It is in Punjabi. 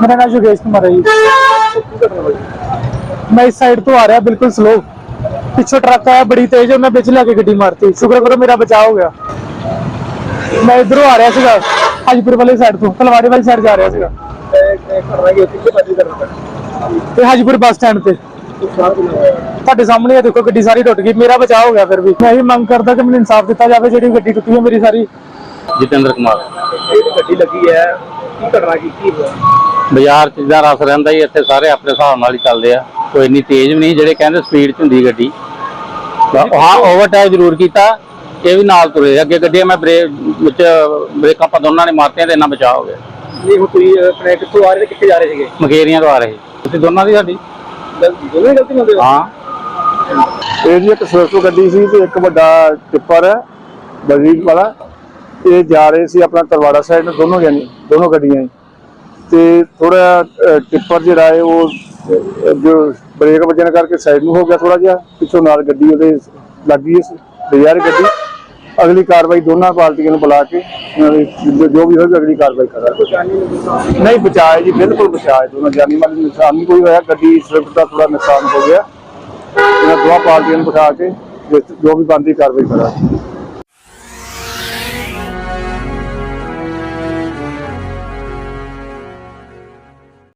ਮੇਰਾ ਨਾਮ ਯੋਗੇਸ਼ ਕੁਮਾਰ ਹੈ ਜੀ ਮੈਂ ਇਸ ਸਾਈਡ ਤੋਂ ਆ ਰਿਹਾ ਬਿਲਕੁਲ ਸਲੋ ਪਿੱਛੋਂ ਟਰੱਕ ਆਇਆ ਬੜੀ ਤੇਜ਼ ਉਹਨੇ ਵਿੱਚ ਲਿਆ ਕੇ ਗੱਡੀ ਮਾਰਤੀ ਸ਼ੁਕਰ ਕਰੋ ਮੇਰਾ ਬਚਾਅ ਹੋ ਗਿਆ ਮੈਂ ਇਧਰੋਂ ਆ ਰਿਹਾ ਸੀਗਾ ਹਾਜੀਪੁਰ ਵਾਲੀ ਸਾਈਡ ਤੋਂ ਤਲਵਾੜੇ ਵਾਲੀ ਸਾਈਡ ਜਾ ਰਿਹਾ ਸੀਗਾ ਤੇ ਹਾਜੀਪੁਰ ਬੱਸ ਸਟੈਂਡ ਤੇ ਤੁਹਾਡੇ ਸਾਹਮਣੇ ਇਹ ਦੇਖੋ ਗੱਡੀ ਸਾਰੀ ਟੁੱਟ ਗਈ ਮੇਰਾ ਬਚਾਅ ਹੋ ਗਿਆ ਫਿਰ ਵੀ। ਮੈਂ ਇਹ ਮੰਗ ਕਰਦਾ ਕਿ ਮੈਨੂੰ ਇਨਸਾਫ ਦਿੱਤਾ ਜਾਵੇ ਜਿਹੜੀ ਗੱਡੀ ਟੁੱਟੀ ਹੈ ਮੇਰੀ ਸਾਰੀ। ਜਤਿੰਦਰ ਕੁਮਾਰ। ਜਿਹੜੀ ਗੱਡੀ ਲੱਗੀ ਹੈ ਕੀ ਘਟਨਾ ਕੀਤੀ ਹੈ ਬਾਜ਼ਾਰ ਚ ਦਾ ਰਸ ਰਹਿੰਦਾ ਹੀ ਇੱਥੇ ਸਾਰੇ ਆਪਣੇ ਹਿਸਾਬ ਨਾਲ ਹੀ ਚੱਲਦੇ ਆ। ਕੋਈ ਇੰਨੀ ਤੇਜ਼ ਵੀ ਨਹੀਂ ਜਿਹੜੇ ਕਹਿੰਦੇ ਸਪੀਡ ਚ ਹੁੰਦੀ ਗੱਡੀ। ਹਾਂ ਓਵਰਟੇਕ ਜ਼ਰੂਰ ਕੀਤਾ ਇਹ ਵੀ ਨਾਲ ਤੁਰੇ। ਅੱਗੇ ਗੱਡੀਆਂ ਮੈਂ ਬ੍ਰੇਕ ਵਿੱਚ ਬ੍ਰੇਕਾਂ ਆਪਾਂ ਦੋਨਾਂ ਨੇ ਮਾਰਤੀਆਂ ਤੇ ਇੰਨਾ ਬਚਾਅ ਹੋ ਗਿਆ। ਇਹ ਹੁਣ ਤੁਸੀਂ ਆਪਣੇ ਕਿੱਥੋਂ ਆ ਰਹੇ ਤੇ ਕਿੱਥੇ ਜਾ ਰਹੇ ਸੀਗੇ? ਮਕੇਰੀਆਂ ਤੋਂ ਆ ਰਹੇ। ਤੁਸੀਂ ਦੋਨਾਂ ਦੀ ਸਾਡੀ? ਗਲਤੀ ਦੋਵੇਂ ਗਲਤੀ ਮੰਨਦੇ ਹੋ? ਹਾਂ। ਇਹ ਜੀ ਇੱਕ ਸਵਿਫਟ ਗੱਡੀ ਸੀ ਤੇ ਇੱਕ ਵੱਡਾ ਟਿੱਪਰ ਹੈ ਬਜੀਟ ਵਾਲਾ। ਇਹ ਜਾ ਰਹੇ ਸੀ ਆਪਣਾ ਤਲਵਾੜਾ ਸਾਈਡ ਨੂੰ ਦੋਨੋਂ ਜਾਨੀ ਦੋਨੋਂ ਗੱਡੀਆਂ ਹੀ। ਤੇ ਥੋੜਾ ਟਿੱਪਰ ਜਿਹੜਾ ਹੈ ਉਹ ਜੋ ਬ੍ਰੇਕ ਵੱਜਣ ਕਰਕੇ ਸਾਈਡ ਨੂੰ ਹੋ ਗਿਆ ਥੋੜਾ ਜਿਹਾ, ਪਿੱਛੋਂ ਨਾਲ ਗੱਡੀ ਉਹਦੇ ਲੱਗ ਗਈ ਇਸ, ਬਾਜ਼ਾਰ ਗੱਡੀ। ਅਗਲੀ ਕਾਰਵਾਈ ਦੋਨਾਂ ਪਾਰਟੀਆਂ ਨੂੰ ਬੁਲਾ ਕੇ ਜੋ- ਵੀ ਹੋਵੇ ਅਗਲੀ ਕਾਰਵਾਈ ਕਰਾਂਗੇ। ਨਹੀਂ ਬਚਾਏ ਜੀ, ਬਿਲਕੁਲ ਬਚਾਏ ਦੋਨੋਂ ਜਾਨੀ ਮਾਲੀ ਨੁਕਸਾਨ ਨਹੀਂ ਕੋਈ ਹੋਇਆ, ਗੱਡੀ ਸਵਿਫਟ ਦਾ ਥੋੜਾ ਨੁਕਸਾਨ ਹੋ ਗਿਆ। ਇਹਨਾਂ ਦੋਵਾਂ ਪਾਰਟੀਆਂ ਨੂੰ ਬਿਠਾ ਕੇ, ਜੋ- ਵੀ ਬਣਦੀ ਕਾਰਵਾਈ ਕਰਾਂਗੇ।